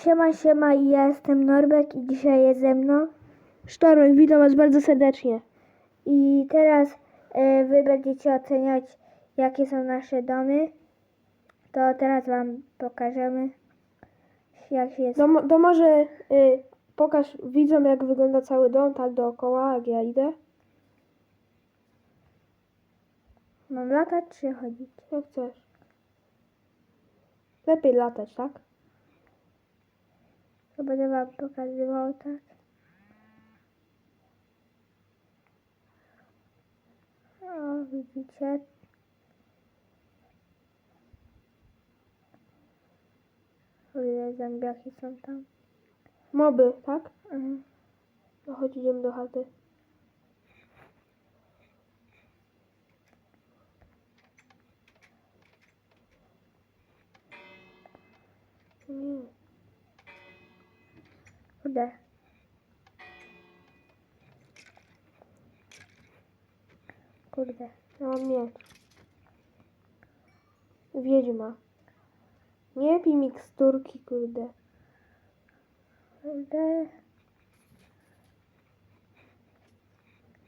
Siema, siema, i ja jestem Norbek i dzisiaj jest ze mną. Sztorm, witam Was bardzo serdecznie. I teraz e, wy będziecie oceniać, jakie są nasze domy. To teraz wam pokażemy, jak jest. To, mo- to może y, pokaż widzom, jak wygląda cały dom, tak dookoła, jak ja idę. Mam latać czy chodzić? Jak chcesz. Lepiej latać, tak? To będę wam pokazywał tak. O, widzicie? Ile zębiaki są tam. Moby, tak? Mhm. No chodź, idziemy do chaty. Nie. Kurde. Kurde. Ja mam miecz. Wiedźma. Nie pij miksturki, kurde. Kurde.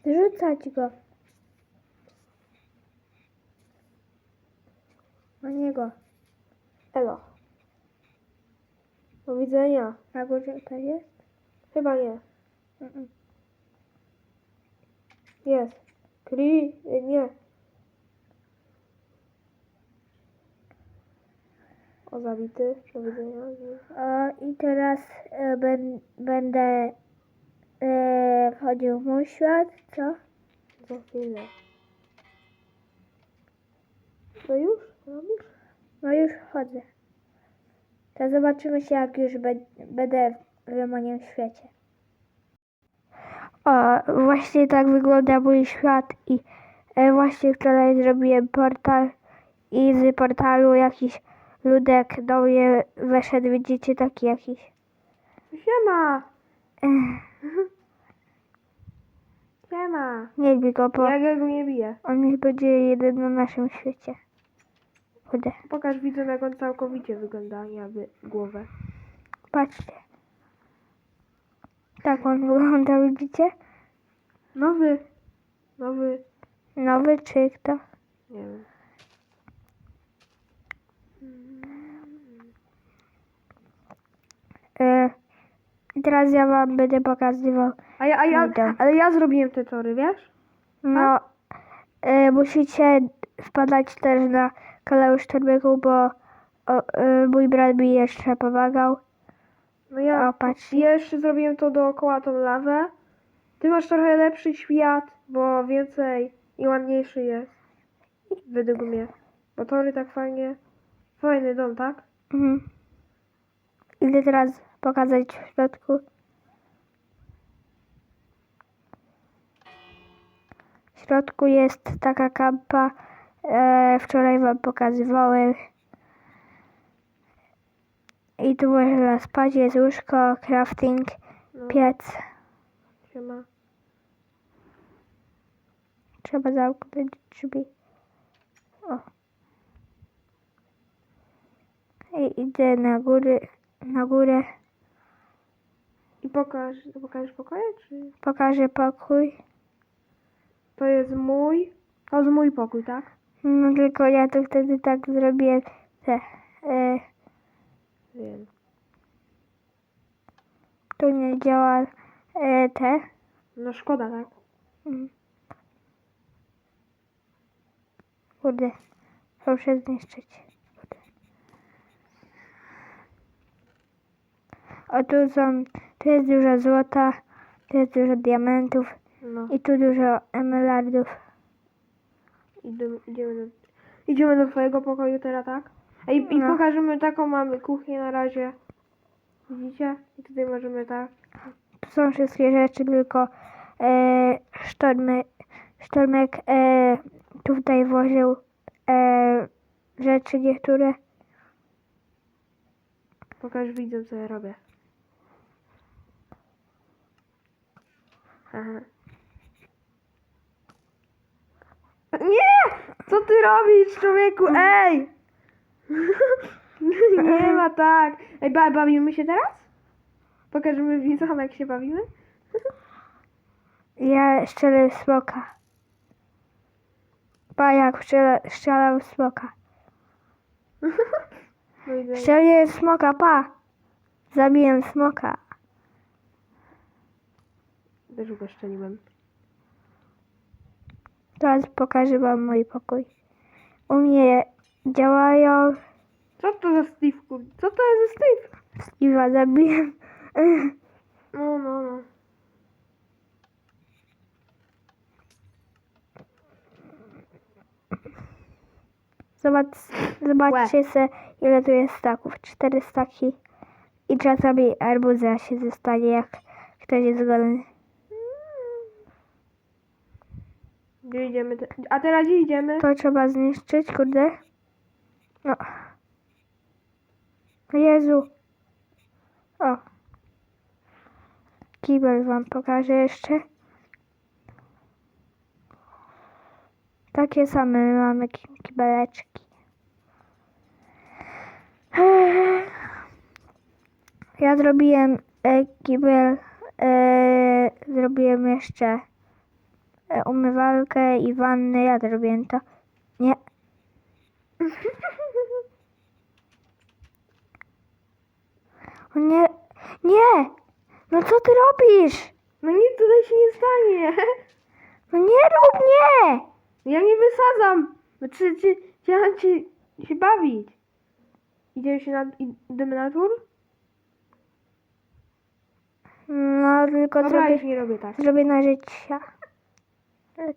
Zrzucać go. Na niego. Elo. Widzenia. Na górze to jest? Chyba nie. Jest. Kri... y, Nie. O, zabity. Do widzenia. O, i teraz e, ben, będę e, wchodził w mój świat, co? Za chwilę. To już? Robisz? No już wchodzę. To zobaczymy się, jak już be, będę w moim świecie. O, właśnie tak wygląda mój świat i e, właśnie wczoraj zrobiłem portal i z portalu jakiś ludek do mnie weszedł, widzicie, taki jakiś. Siema! Ech, Siema! nie bij go, bo Ja go nie biję. on niech będzie jeden na naszym świecie. Kurde, Pokaż widzom, jak on całkowicie wygląda, nie aby głowę. patrzcie. Tak on wygląda, widzicie? Nowy. Nowy. Nowy czy kto? Nie wiem. E, teraz ja wam będę pokazywał. A ja, a ja, ale ja zrobiłem te tory, wiesz? No, e, musicie wpadać też na kanał Sztorbyku, bo o, e, mój brat mi jeszcze pomagał. No ja O, patrz. jeszcze zrobiłem to dookoła tą lawę. Ty masz trochę lepszy świat, bo więcej i ładniejszy jest. Według mnie. Bo tory tak fajnie. Fajny dom, tak? Mhm. Idę teraz pokazać w środku. W środku jest taka kampa. E, wczoraj wam pokazywałem. I tu można spać, jest łóżko, crafting, No, piec. siema. Trzeba zamknąć drzwi. O. I idę na góry, na górę. I pokaż, pokażesz pokoje, czy? Pokażę pokój. To jest mój. To jest mój pokój, tak? No tylko ja to wtedy tak zrobiłem. Te, e, Wiem. tu nie działa e, te. No szkoda, tak? Mm. Kurde, muszę zniszczyć. Kurde. O tu są, tu jest dużo złota, tu jest dużo diamentów No. i tu dużo emeraldów. Idziemy, idziemy, do, idziemy do twojego pokoju teraz, tak? A i, i No. pokażemy taką mamy kuchnię na razie. Widzicie? I tutaj możemy tak. Są wszystkie rzeczy, tylko e, sztormy, sztormek e, tutaj włożył e, rzeczy niektóre. Pokaż widzom co ja robię. Aha. Nie! Co ty robisz, człowieku? Ej! Nie ma tak. Ej, ba, bawimy się teraz? Pokażemy widzom, jak się bawimy? Ja strzelę w smoka. Pa, jak strzela, strzelam w smoka. No. Strzeliłem w smoka, pa. Zabiłem smoka. Też go szczeliłem. Teraz pokażę wam mój pokój. U mnie działają. Co to za Steve, kur... Co to jest za Steve? Steve'a zabiłem. No, no, no. Zobacz, zobaczcie se, ile tu jest staków. Cztery staki. I czasami arbuza się zostanie, jak ktoś jest golny. Gdzie idziemy? Te... A teraz gdzie idziemy? To trzeba zniszczyć, kurde. No. Jezu. O. Kibel wam pokażę jeszcze. Takie same my mamy ki- kibeleczki. Ja zrobiłem e, kibel, e, zrobiłem jeszcze umywalkę i wannę, ja zrobiłem to. Nie. O nie, nie! No co ty robisz? No nic tutaj się nie stanie. No nie rób nie! Ja nie wysadzam. No czy, ci się bawić. Idziemy się na, idziemy na dwór? No tylko Dobra, już zrobię, nie robię tak. zrobię na życia.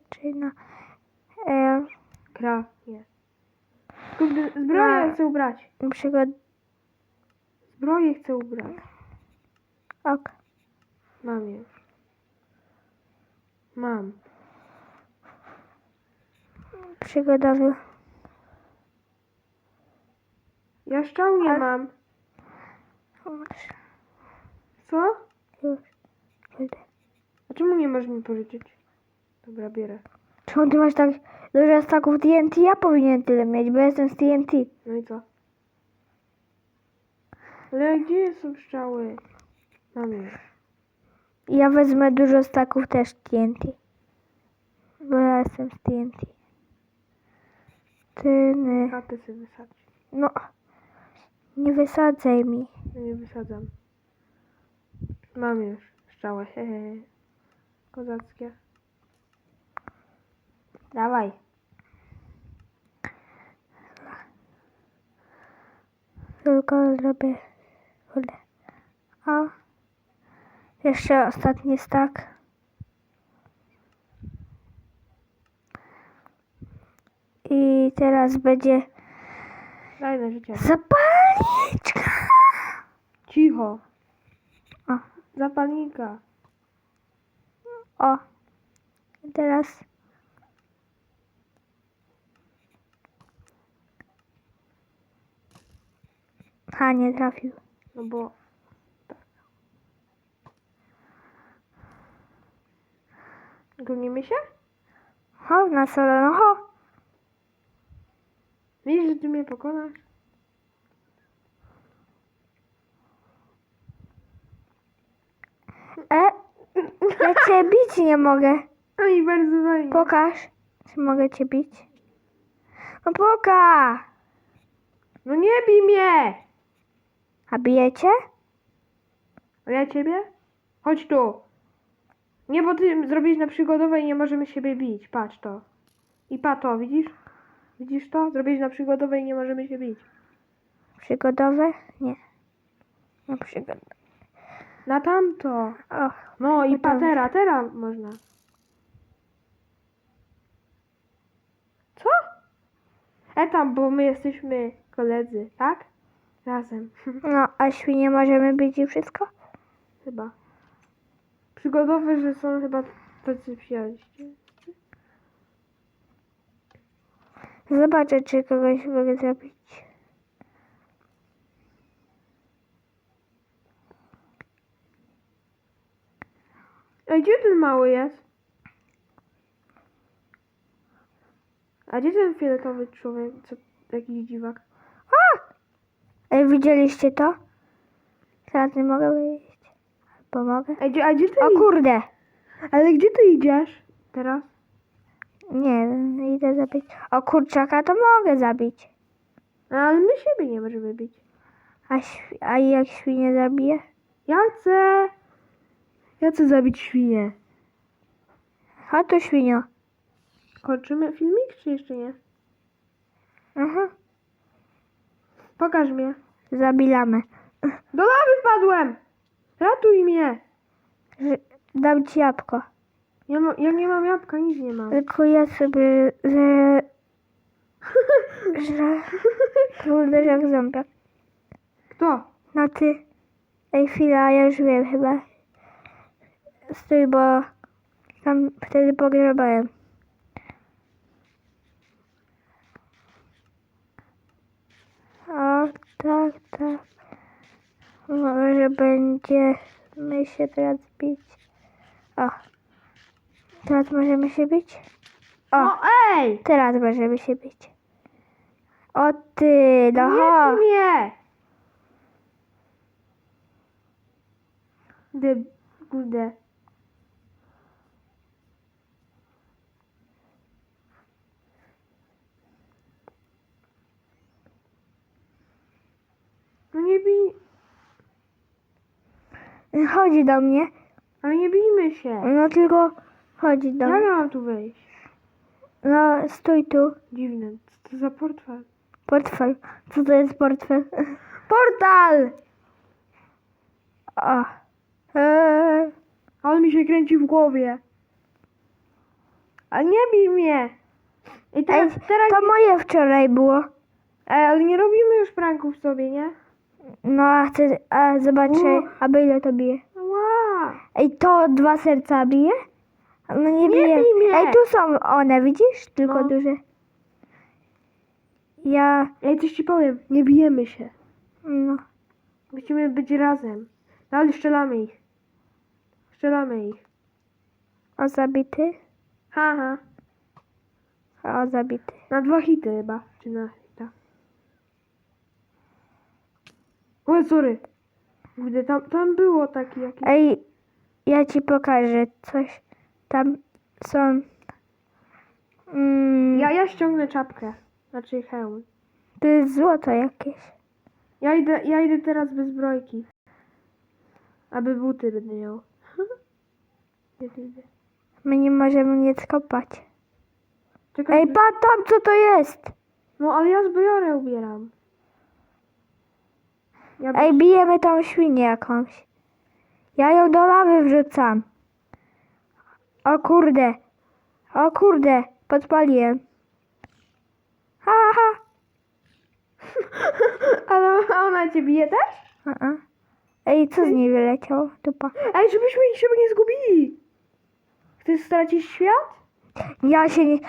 Czy na... E, Gra, nie. Kurde, zbroję Na- chcę ubrać. przygod... Zbroję chcę ubrać. Ok. Mam je. Mam. Przygodowy. Ja szczał nie Ale- mam. Co? Już. Kurde. A czemu nie możesz mi pożyczyć? Dobra, bierę. Czemu ty masz tak dużo staków TNT? Ja powinien tyle mieć, bo jestem z TNT. No i co? Ale gdzie są strzały? Mam je. Ja wezmę dużo staków też TNT. Bo ja jestem z TNT. Tyny. Chatę sobie wysadź. No. Nie wysadzaj mi. Ja nie wysadzam. Mam już strzały. Hehe. Kozackie. Dawaj. Tylko zrobię. O. Jeszcze ostatni stak. I teraz będzie Daj na życie. zapalniczka. Cicho. O. Zapalnika. O. I teraz. Ha, nie trafił. No bo... Tak. Gonimy się? Ho, na solo, no ho. Wiesz, że ty mnie pokonasz? E, ja cię bić nie mogę. I bardzo fajnie. Pokaż, czy mogę cię bić. No poka! No nie bij mnie! A bijecie? A ja ciebie? Chodź tu. Nie, bo ty zrobisz na przygodowej i nie możemy siebie bić. Patrz to. I pa to, widzisz? Widzisz to? Zrobisz na przygodowej i nie możemy się bić. Przygodowe? Nie. No przygodowe. Na tamto. O, No i to- patera, teraz można. Co? E tam, bo my jesteśmy koledzy, tak? Razem. no, a świnie możemy bić i wszystko? chyba. Przygodowe, że są chyba tacy przyjaźni. Zobaczę, czy kogoś mogę zabić. A gdzie ten mały jest? A gdzie ten fioletowy człowiek? Co, jakiś dziwak? A! Widzieliście to? Teraz nie mogę wyjść. Pomogę? A gdzie, a gdzie ty O idziesz? kurde! Ale gdzie ty idziesz teraz? Nie idę zabić. O kurczaka to mogę zabić. No, ale my siebie nie możemy bić. A, świ- a jak świnie zabiję? Ja chcę... Ja chcę zabić świnię. A to świnio. Kończymy filmik, czy jeszcze nie? Aha. Pokaż mnie. Zabilamy. Do lawy wpadłem! Ratuj mnie! Że- Dam ci jabłko. Ja, ma, ja nie mam jabłka, nic nie mam. Tylko ja sobie że że kurde jak zombiak. Kto? No ty. Ej chwila, ja już wiem chyba. Stój, bo tam wtedy pogrzebałem. O, tak, tak. Może będziemy się teraz bić. O. Teraz możemy się bić? O, O, ej! teraz możemy się bić. O ty, no chodź. mnie! Kurde. Bij, Chodzi do mnie. ale nie bijmy się. No tylko chodzi do Jak mnie. ja mam tu wejść? No stój tu. Dziwne, co to za portfel? Portfel. Co to jest portfel? Portal! O. Eee. A on mi się kręci w głowie. A nie bij mnie! I Ej, teraz, teraz... to moje wczoraj było. Ej, ale nie robimy już pranków sobie, nie? No a chcę, a zobaczę, O. aby ile to bije. Ła! Ej, to dwa serca bije? No nie Nie bije. bij mnie. Ej, tu są one, widzisz? Tylko No. duże. Ja, Ej, coś ci powiem, nie bijemy się. no. Musimy być razem. No ale strzelamy ich. Strzelamy ich. O zabity? Haha. O zabity. Na dwa hity chyba. Czy na O, sorry. Kurde, tam, tam było taki jakiś... Ej, ja ci pokażę coś. Tam są. Mm, Ja, ja ściągnę czapkę. Znaczy hełm. To jest złoto jakieś. Ja idę, ja idę teraz bez zbrojki. Aby buty będę miał. Ty idziesz? My nie możemy nic kopać. Czekaj, Ej, patrz tam, co to jest? No ale ja zbiorę ubieram. Ja Ej, bijemy tą świnię jakąś. Ja ją do lawy wrzucam. O kurde. O kurde, podpaliłem. Ha, ha, ha. Ale ona cię bije też? A, a. Ej, co z niej wyleciało? Dupa. Ej, żebyśmy się nie zgubili. Chcesz stracić świat? Ja się nie,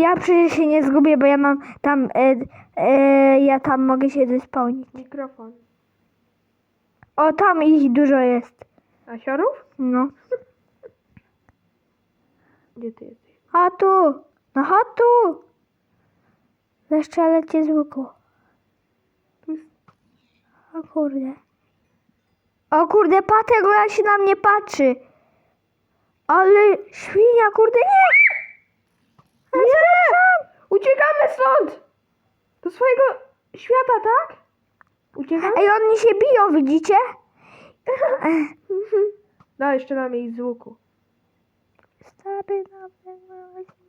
ja przecież się nie zgubię, bo ja mam tam, e, e, ja tam mogę się zespełnić. Mikrofon. O, tam ich dużo jest. A siorów? No. Gdzie ty jesteś? A tu, no chodź tu. Zastrzelę cię z łuku. O kurde. O kurde, patego jak się na mnie patrzy. Ale świnia, kurde, nie! Nie! Uciekamy stąd! Do swojego świata, tak? Uciekamy? Ej, oni się biją, widzicie? No, jeszcze mamy ich z łuku. Stary nowy magazyn.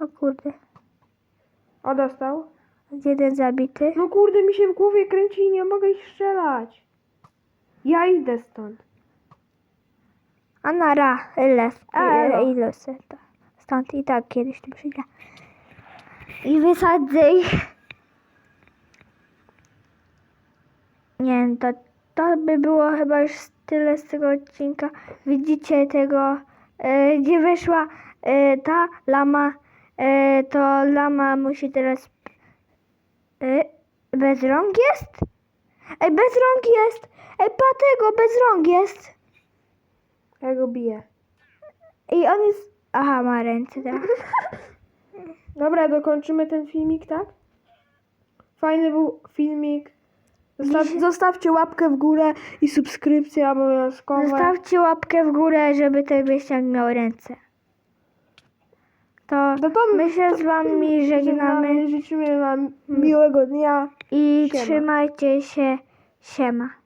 O kurde, O, dostał. jeden zabity. No kurde, mi się w głowie kręci i nie mogę ich strzelać. Ja idę stąd. A nara, ile, Elo. ile, ile seta. Stąd i tak kiedyś tu przyjdę. I wysadzę ich. Nie to, to by było chyba już tyle z tego odcinka. Widzicie tego, e, gdzie wyszła e, ta lama, e, to lama musi teraz... E, bez rąk jest? Ej, bez rąk jest! Ej, patego, bez rąk jest! Ja go biję. I on jest... Aha, ma ręce teraz. Dobra, dokończymy ten filmik, tak? Fajny był filmik. Zostaw, Zostawcie łapkę w górę i subskrypcję obowiązkowe. Zostawcie łapkę w górę, żeby ten miał ręce. To No to my się z wami żegnamy Życzymy wam miłego dnia. i Siema. trzymajcie się. Siema.